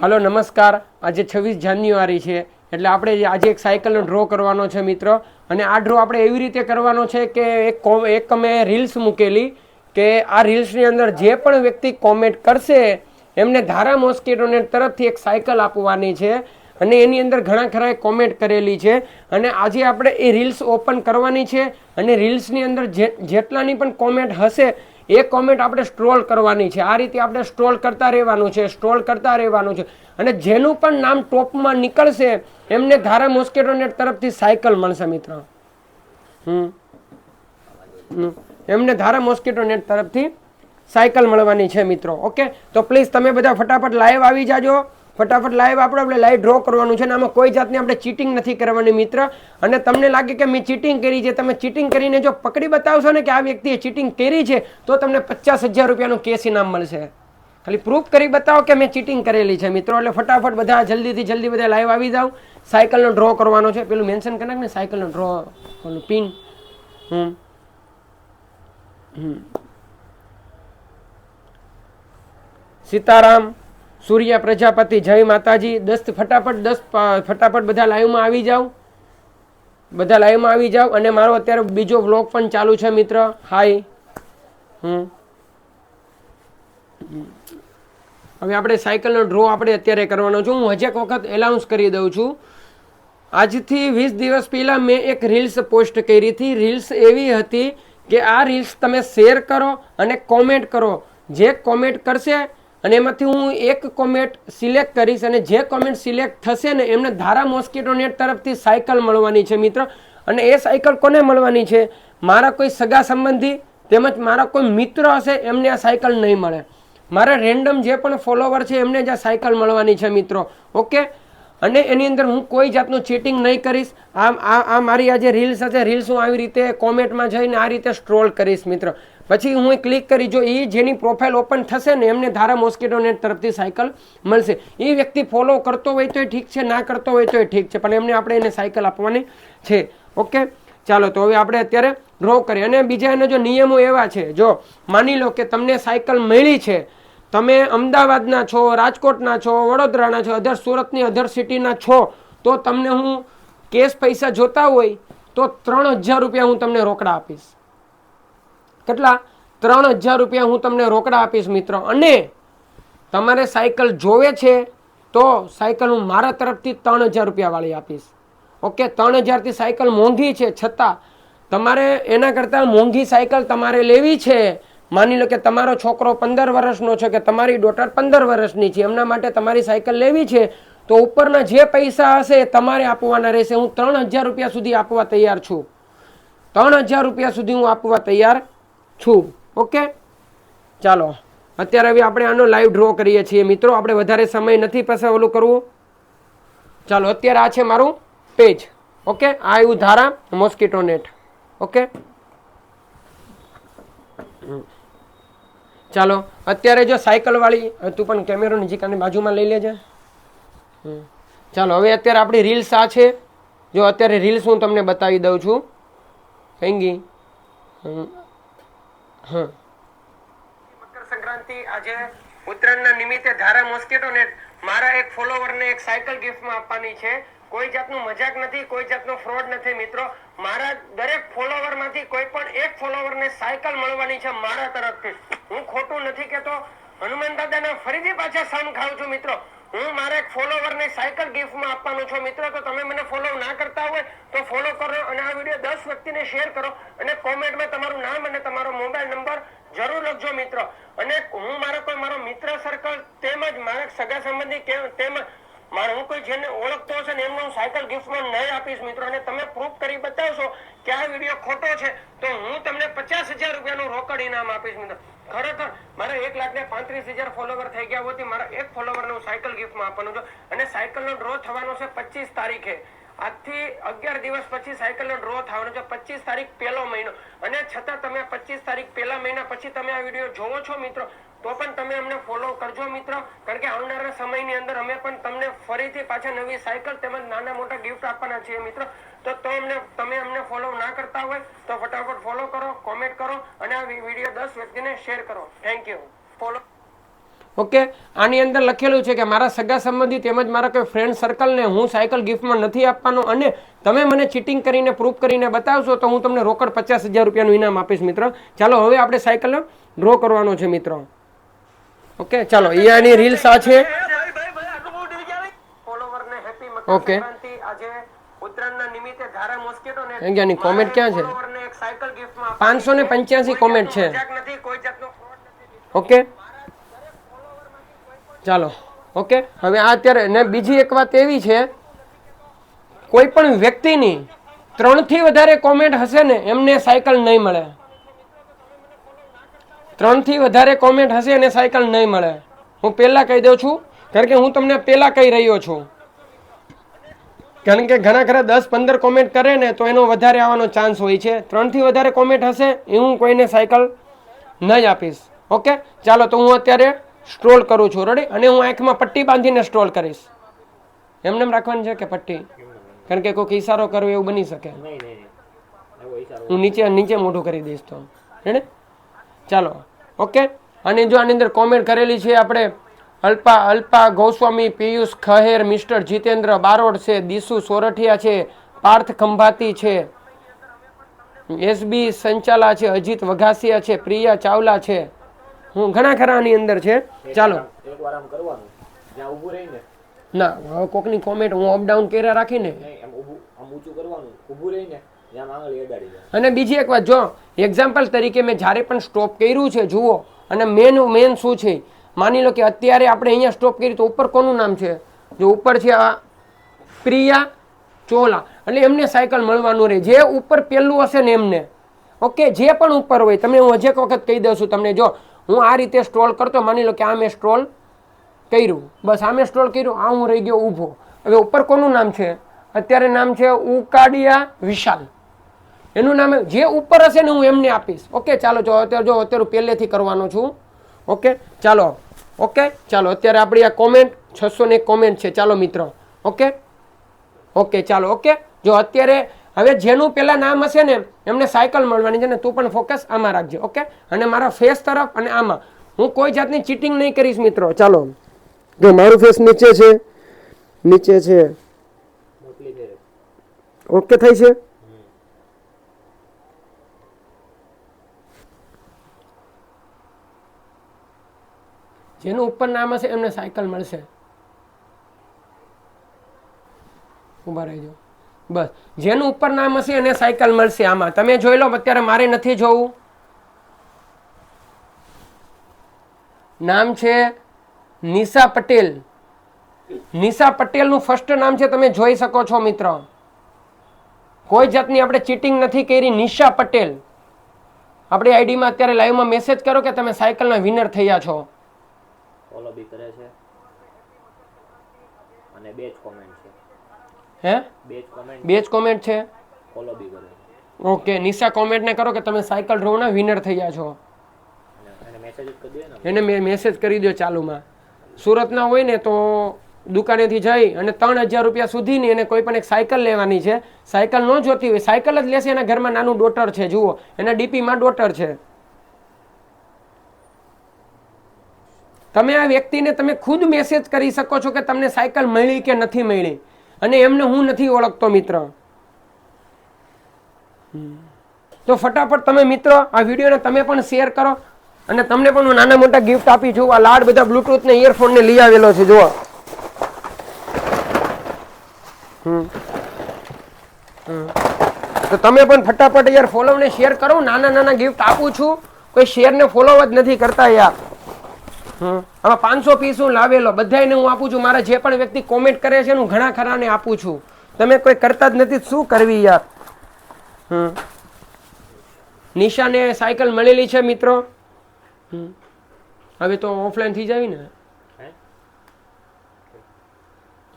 હાલો, નમસ્કાર. આજે છવ્વીસ જાન્યુઆરી છે. એટલે આપણે આજે એક સાયકલનો ડ્રો કરવાનો છે મિત્રો. અને આ ડ્રો આપણે એવી રીતે કરવાનો છે કે એક કો- એક અમે રીલ્સ મૂકેલી કે આ રીલ્સની અંદર જે પણ વ્યક્તિ કોમેન્ટ કરશે, એમને ધારા મોસ્કીટોને તરફથી એક સાયકલ આપવાની છે. અને એની અંદર ઘણા ખરાએ કોમેન્ટ કરેલી છે. અને આજે આપણે એ રીલ્સ ઓપન કરવાની છે. અને રીલ્સની અંદર જે, જેટલાની પણ કોમેન્ટ હશે એ કોમેન્ટ આપણે સ્ટ્રોલ કરવાની છે. આ રીતે આપણે સ્ટ્રોલ કરતા રહેવાનું છે સ્ટ્રોલ કરતા રહેવાનું છે. અને જેનું પણ નામ ટોપમાં નીકળશે, એમને ધારા મોસ્કેટો નેટ તરફથી સાયકલ મળશે મિત્રો. હમ. એમને ધારા મોસ્કેટો નેટ તરફથી સાયકલ મળવાની છે મિત્રો. ઓકે? તો પ્લીઝ તમે બધા ફટાફટ લાઈવ આવી જાજો. ફટાફટ લાઈવ આપણે આપણે લાઈવ ડ્રો કરવાનું છે અને આમાં કોઈ જાતની આપણે ચીટિંગ નથી કરવાની મિત્ર. અને તમને લાગે કે મેં ચીટિંગ કરી છે, તમે ચીટિંગ કરીને જો પકડી બતાવશો ને કે આ વ્યક્તિએ ચીટિંગ કરી છે, તો તમને પચાસ હજાર રૂપિયાનું કેસ ઇનામ મળશે. ખાલી પ્રૂફ કરી બતાવો કે મેં ચીટિંગ કરેલી છે. મિત્રો, એટલે ફટાફટ બધા જલ્દીથી જલ્દી બધા લાઈવ આવી જાવ સાયકલનો ડ્રો કરવાનો છે. પેલું મેન્શન કરે ને સાયકલનો ડ્રો પેલું પિન હમ. સીતારામ. સૂર્ય પ્રજાપતિ, જય માતાજી દસ ફટાફટ દસ ફટાફટ બધા લાઈવમાં આવી જાઓ. બધા લાઈવમાં આવી જાઓ અને મારો અત્યારે બીજો વ્લોગ પણ ચાલુ છે મિત્ર. હાય હમ. હવે આપણે સાયકલનો ડ્રો આપણે અત્યારે કરવાનો છું. હું હજી એક વખત એલાઉન્સ કરી દઉં છું. આજથી વીસ દિવસ પહેલાં મેં એક રીલ્સ પોસ્ટ કરી હતી. રીલ્સ એવી હતી કે આ રીલ્સ તમે શેર કરો અને કોમેન્ટ કરો. જે કોમેન્ટ કરશે અને એમાંથી હું એક કોમેન્ટ સિલેક્ટ કરીશ અને જે કોમેન્ટ સિલેક્ટ થશે ને એમને ધારા મોસ્કીટો નેટ તરફથી સાયકલ મળવાની છે મિત્ર. અને એ સાયકલ કોને મળવાની છે? મારા કોઈ સગા સંબંધી તેમજ મારા કોઈ મિત્ર હશે એમને આ સાયકલ નહીં મળે. મારા રેન્ડમ જે પણ ફોલોવર છે એમને જ આ સાયકલ મળવાની છે મિત્રો. ઓકે? અને એની અંદર હું કોઈ જાતનું ચીટિંગ નહીં કરીશ. આમ આ આ મારી આ જે રીલ્સ હશે રીલ્સ હું આવી રીતે કોમેન્ટમાં જઈને આ રીતે સ્ટ્રોલ કરીશ મિત્ર. પછી હું ક્લિક કરી, જો એ જેની પ્રોફાઇલ ઓપન થશે ને, એમને ધારા મોસ્કીટો નેટ તરફથી સાયકલ મળશે. એ વ્યક્તિ ફોલો કરતો હોય તોય ઠીક છે, ના કરતો હોય તોય ઠીક છે, પણ એમને આપણે એને સાયકલ આપવાની છે. ઓકે? ચાલો, તો હવે આપણે અત્યારે ડ્રો કરીએ. અને બીજા એના જો નિયમો એવા છે, જો માની લો કે તમને સાયકલ મળી છે, તમે અમદાવાદના છો, રાજકોટના છો, વડોદરાના છો, અધર સુરતની અધર સિટીના છો, તો તમને હું કેશ પૈસા જોતા હોય તો ત્રણ હજાર રૂપિયા હું તમને રોકડા આપીશ. કેટલા? ત્રણ હજાર રૂપિયા હું તમને રોકડા આપીશ, મિત્ર. અને તમારે સાયકલ જોવે છે તો સાયકલ હું મારા તરફથી ત્રણ હજાર રૂપિયાવાળી આપીશ. ઓકે, ત્રણ હજારથી સાયકલ મોંઘી છે. છતાં તમારે એના કરતાં મોંઘી સાયકલ તમારે લેવી છે. માની લો કે તમારો છોકરો પંદર વર્ષનો છે કે તમારી ડોટર પંદર વર્ષની છે, એમના માટે તમારી સાયકલ લેવી છે, તો ઉપરના જે પૈસા હશે એ તમારે આપવાના રહેશે. હું ત્રણ હજાર રૂપિયા સુધી આપવા તૈયાર છું. ત્રણ હજાર રૂપિયા સુધી હું આપવા તૈયાર છું. ઓકે? ચાલો. અત્યારે હવે આપણે આનો લાઈવ ડ્રો કરીએ છીએ. મિત્રો, આપણે વધારે સમય નથી પાસે ઓલું કરવું. ચાલો, અત્યારે આ છે મારું પેજ ઓકે? આ આવ્યું ધારા મોસ્કીટો નેટ ઓકે. ચાલો, અત્યારે જો સાયકલવાળી તું પણ કેમેરો નજીક આની બાજુમાં લઈ લેજે. ચાલો, હવે અત્યારે આપણી રીલ્સ આ છે. જો અત્યારે રીલ્સ હું તમને બતાવી દઉં છું. થઈ ગઈ હમ. હા મકર સંક્રાંતિ આજે ઉત્તરાયણના નિમિત્તે ધારા મોસ્કેટો ને મારા એક ફોલોવરને એક સાયકલ ગિફ્ટમાં આપવાની છે. કોઈ જાતનું મજાક નથી, કોઈ જાતનો ફ્રોડ નથી મિત્રો. મારા દરેક ફોલોવરમાંથી કોઈ પણ એક ફોલોવરને સાયકલ મળવાની છે મારા તરફથી. હું ખોટું નથી કહેતો. હનુમાન દાદાના ફરીથી પાછા સમ ખાઉં છું મિત્રો. હું મારા એક ફોલોવરને સાયકલ ગિફ્ટમાં આપવાનું છું. મિત્રો, તો તમે મને ફોલો ના કરતા હોય, તો ફોલો કરો અને આ વીડિયો દસ વ્યક્તિને શેર કરો અને કોમેન્ટમાં તમારું નામ અને તમારો મોબાઈલ નંબર જરૂર લખજો, મિત્રો. અને હું મારો કોઈ મારો મિત્ર સર્કલ તેમજ મારા સગા સંબંધી તેમજ મારો હું કોઈ જેને ઓળખતો હશે ને એમને હું સાયકલ ગિફ્ટમાં નહીં આપીશ, મિત્રો. અને તમે પ્રૂફ કરી બતાવશો કે આ વીડિયો ખોટો છે? તો હું તમને પચાસ હજાર રૂપિયાનું રોકડ ઇનામ આપીશ, મિત્રો. ખરેખર, મારા એક લાખ ને પાંત્રીસ હજાર ફોલોવર થઈ ગયા હોતી મારા એક ફોલોવરને હું સાયકલ ગિફ્ટમાં આપવાનું છું. અને સાયકલનો ડ્રો થવાનો છે પચીસ તારીખે. આજથી અગિયાર દિવસ પછી સાયકલનો ડ્રો થવાનો છે. પચીસ તારીખ પહેલો મહિનો. અને છતાં તમે પચીસ તારીખ પહેલા મહિના પછી તમે આ વીડિયો જોવો છો મિત્રો, તો પણ તમે અમને ફોલો કરજો મિત્રો. કારણ કે આવનારા સમયની અંદર અમે પણ તમને ફરીથી પાછા નવી સાયકલ તેમજ નાના મોટા ગિફ્ટ આપવાના છીએ મિત્રો. તો તો અમને, તમે અમને ફોલો ના કરતા હોય, તો ફટાફટ ફોલો કરો કોમેન્ટ કરો અને આ વીડિયો દસ વ્યક્તિને શેર કરો. Thank you follow okay? આની અંદર લખેલું છે કે મારા સગા સંબંધી તેમજ મારા કોઈ ફ્રેન્ડ સર્કલને હું સાયકલ ગિફ્ટમાં નથી આપવાનો અને તમે મને ચીટિંગ કરીને પ્રૂફ કરીને બતાવશો તો હું તમને રોકડ પચાસ હજાર રૂપિયાનું ઇનામ આપીશ મિત્ર. ચાલો હવે આપણે સાયકલ ડ્રો કરવાનો છે મિત્રો. ઓકે ચાલો એ આની રીલ્સ આ છે. ઓકે. કોમેન્ટ ક્યાં છે? પાંચસો ને પંચ્યાસી કોમેન્ટ છે. ઓકે. ચાલો, ઓકે? હવે આ અત્યારે, ને બીજી એક વાત એવી છે, કોઈ પણ વ્યક્તિની ત્રણથી વધારે કોમેન્ટ હશે ને, એમને સાયકલ નહીં મળે. ત્રણથી વધારે કોમેન્ટ હશે, એને સાયકલ નહીં મળે. હું પહેલાં કહી દઉં છું, કારણ કે હું તમને પહેલાં કહી રહ્યો છું. કારણ કે ઘણા ખરા દસ પંદર કોમેન્ટ કરે ને, તો એનો વધારે આવવાનો ચાન્સ હોય છે. ત્રણથી વધારે કોમેન્ટ હશે, એ હું કોઈને સાયકલ નહીં આપીશ. ઓકે? ચાલો, તો હું અત્યારે સ્ટ્રોલ કરું છું. રેડી અને હું આંખમાં પટ્ટી બાંધીને સ્ટ્રોલ કરીશ. એમને એમ રાખવાની છે કે પટ્ટી? કારણ કે કોઈક ઈશારો કરવો એવું બની શકે. હું નીચે નીચે મોઢું કરી દઈશ તો. હેને ચાલો. ઓકે અને જો આની અંદર કોમેન્ટ કરેલી છે આપણે અલ્પા અલ્પા ગોસ્વામી પિયુષ ખહેર મિસ્ટર જીતેન્દ્ર બારોડ છે દિશુ સોરઠિયા છે પાર્થ ખંભાતી છે એસબી સંચાલા છે અજીત વઘાસિયા છે પ્રિયા ચાવલા છે હું ઘણા ખરા આની અંદર છે. ચાલો. ના, હવે કોકની કોમેન્ટ હું અપડાઉન કર્યા રાખીને. અને બીજી એક વાત જો એક્ઝામ્પલ તરીકે મેં જ્યારે પણ સ્ટોપ કર્યું છે, જુઓ. અને મેન મેન શું છે? માની લો કે અત્યારે આપણે અહીંયા સ્ટોપ કર્યું તો ઉપર કોનું નામ છે? જો ઉપર છે આ પ્રિયા ચોલા. એટલે એમને સાયકલ મળવાનું રહે. જે ઉપર પહેલું હશે ને એમને. ઓકે જે પણ ઉપર હોય, તમને હું હજી એક વખત કહી દઉં છું તમને. જો હું આ રીતે સ્ટ્રોલ કરતો માની લો કે આ મેં સ્ટ્રોલ કર્યું. બસ આ મેં સ્ટ્રોલ કર્યું, આ હું રહી ગયો ઊભો. હવે ઉપર કોનું નામ છે? અત્યારે નામ છે ઉકાડિયા વિશાલ. એનું નામ જે ઉપર હશે ને હું એમને આપીશ. ઓકે, ચાલો, જો અત્યારે જો અત્યારે પહેલેથી કરવાનો છું. ઓકે, ચાલો. ઓકે, ચાલો, અત્યારે આપણી આ કોમેન્ટ છસો ને કોમેન્ટ છે. ચાલો, મિત્રો. ઓકે? ઓકે, ચાલો, ઓકે? જો અત્યારે, હવે જેનું પહેલાં નામ હશે ને એમને સાયકલ મળવાની છે ને તું પણ ફોકસ આમાં રાખજે ઓકે અને મારા ફેસ તરફ અને આમાં. હું કોઈ જાતની ચીટિંગ નહીં કરીશ, મિત્રો. ચાલો. જો મારું ફેસ નીચે છે નીચે છે. ઓકે થઈ છે? જેનું ઉપર નામ હશે એમને સાયકલ મળશે. ઊભા રહેજો. બસ. જેનું ઉપર નામ હશે એને સાયકલ મળશે આમાં. તમે જોઈ લો અત્યારે મારે નથી જોવું. નામ છે નિશા પટેલ. નિશા પટેલનું ફર્સ્ટ નામ છે તમે જોઈ શકો છો મિત્ર. કોઈ જાતની આપણે ચીટિંગ નથી કરી નિશા પટેલ. આપણી આઈડીમાં અત્યારે લાઈવમાં મેસેજ કરો કે તમે સાયકલના વિનર થયા છો. ફોલો બી કરે છે. અને બે જ કોમેન્ટ છે. હે? બે જ કોમેન્ટ છે? ઓકે નિશા કોમેન્ટને કરો કે તમે સાયકલ ડ્રોના વિનર થયા છો. એને. મેસેજ કરી દો ચાલુમાં. સુરતના હોય ને તો દુકાનેથી જઈ અને ત્રણ હજાર રૂપિયા સુધીની એને કોઈ પણ એક સાયકલ લેવાની છે. સાયકલ ન જોતી હોય સાયકલ જ લેશે એના ઘરમાં નાનું ડોટર છે જુઓ. એના ડીપીમાં ડોટર છે. તમે આ વ્યક્તિને તમે ખુદ મેસેજ કરી શકો છો કે તમને સાયકલ મળી કે નથી મળી. અને એમને હું નથી ઓળખતો, મિત્ર. તો ફટાફટ તમે, મિત્રો, આ વિડીયોને તમે પણ શેર કરો અને તમને પણ હું નાના મોટા ગિફ્ટ આપી છું. આ લાડ બધા બ્લુટૂથ ને ઇયરફોન ને લઈ આવેલો છે, જુઓ. તો તમે પણ ફટાફટ યાર ફોલો ને શેર કરો. નાના નાના ગિફ્ટ આપું છું. કોઈ શેરને ફોલો જ નથી કરતા યાર. આમાં પાંચસો પીસ હું લાવેલો બધાને હું આપું છું. મારા જે પણ વ્યક્તિ કોમેન્ટ કરે છે હું ઘણા ખરાને આપું છું. તમે કોઈ કરતા જ નથી શું કરવી યાર? હમ. નિશાને સાયકલ મળેલી છે મિત્રો. હવે તો ઓફલાઈન થઈ જાય ને.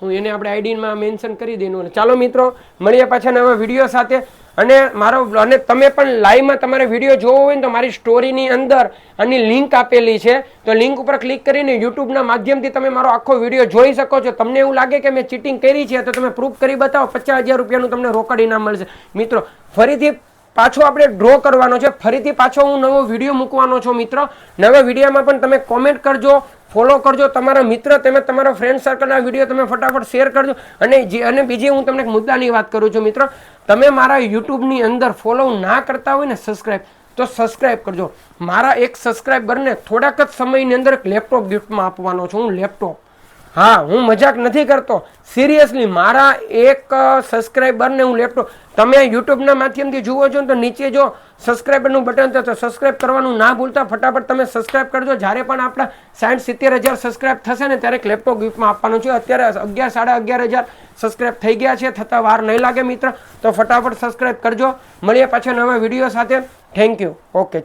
હું? એને આપણે આઈડીમાં મેન્શન કરી દઈશું ચાલો મિત્રો મળીએ પાછા નવા વીડિયો સાથે. અને મારો અને તમે પણ લાઈવમાં તમારે વીડિયો જોવો હોય ને તો મારી સ્ટોરીની અંદર આની લિંક આપેલી છે. તો લિંક ઉપર ક્લિક કરીને યુટ્યુબના માધ્યમથી તમે મારો આખો વીડિયો જોઈ શકો છો. તમને એવું લાગે કે મેં ચીટિંગ કરી છે, તો તમે પ્રૂફ કરી બતાવો. પચાસ હજાર રૂપિયાનું તમને રોકડ ઇનામ મળશે. મિત્રો, ફરીથી પાછો આપણે ડ્રો કરવાનો છે. ફરીથી પાછો હું નવો વીડિયો મૂકવાનો છું, મિત્રો. નવા વિડીયોમાં પણ તમે કોમેન્ટ કરજો. ફોલો કરજો, તમારા મિત્ર તમે તમારા ફ્રેન્ડ સર્કલના વીડિયો તમે ફટાફટ શેર કરજો. અને જે અને બીજી હું તમને એક મુદ્દાની વાત કરું છું મિત્રો. તમે મારા યુટ્યુબની અંદર ફોલો ના કરતા હોય ને સબસ્ક્રાઈબ તો સબસ્ક્રાઈબ કરજો. મારા એક સબસ્ક્રાઈબરને થોડાક જ સમયની અંદર એક લેપટોપ ગિફ્ટમાં આપવાનો છું, હું લેપટોપ હા, હું મજાક નથી કરતો. સિરિયસલી મારા એક સબસ્ક્રાઈબરને હું લેપટોપ તમે યુટ્યુબના માધ્યમથી જુઓ છો ને તો નીચે જો સબસ્ક્રાઈબરનું બટન છે તો સબસ્ક્રાઈબ કરવાનું ના ભૂલતા ફટાફટ તમે સબસ્ક્રાઈબ કરજો. જ્યારે પણ આપણા સાઠ સિત્તેર હજાર સબસ્ક્રાઈબ થશે ને ત્યારે એક લેપટોપ ગિફ્ટમાં આપવાનું છે. અત્યારે અગિયાર, સાડા અગિયાર હજાર સબસ્ક્રાઈબ થઈ ગયા છે. થતાં વાર નહીં લાગે મિત્ર, તો ફટાફટ સબસ્ક્રાઈબ કરજો. મળીએ પાછા નવા વીડિયો સાથે. Thank you okay